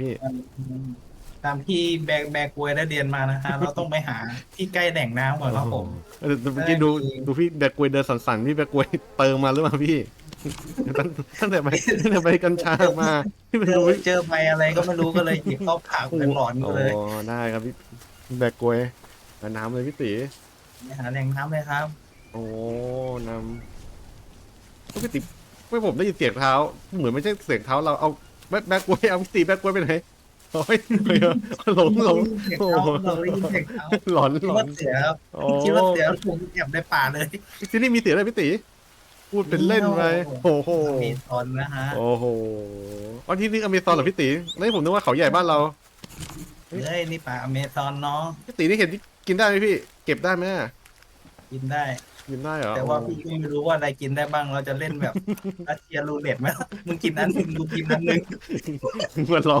พี่ ตามที่แบกแบกกวยได้เรียนมานะฮะ เราต้องไปหาที่ใกล้แหล่งน้ำก่อนครับผม เออแต่เมื่อกี้ดูได้จริงดูพี่แบกกวยเดินสั่นๆพี่แบกกวยเติมมาหรือเปล่าพี่ ตั้งตั้งแต่ไปตั้งแต่ไปกัญชามาพี่ไม่เจอรู้เจอใบอะไรก็ไม่รู้ก็เลยหยิบเข้าปากเป็นหลอนโอ้เลยได้ครับพี่แบกกวยเอาน้ำเลยพี่ตีไปหาแหล่งน้ำเลยครับ โอ้น้ำพี่ตีไม่ผมได้ยินเสียงเท้า เหมือนไม่ใช่เสียงเท้าเราเอา แบกแบกกวยเอาพี่ตีแบกกวยไปไหนโอ้ยหลงหลงเสียงเท้าเราได้ยินเสียงเท้าหลอนคิดหลอว่านเสือครับโอ้คิดว่าเสือผมแอบในป่าเลยที่นี่มีเสียงอะไรพี่ตีพูดเป็นเล่นไปโอ้โหมีตอนนะฮะโอ้โหวันที่นี่อเมซอนเหรอพี่ตีนี่ผมนึกว่าเขาใหญ่บ้านเราเฮ้ยนี่ป่าอเมซอนน้องพี่ตีนี่เห็นกินได้ไหมพี่ เก็บได้ไหมกินได้ กินได้เหรอแต่ว่าพี่ก็ไม่รู้ว่าอะไรกินได้บ้าง เราจะเล่นแบบรัสเซียรูเล็ตไหมมึงกินอันหนึ่งกูกินอันหนึ่งเหมือนลอง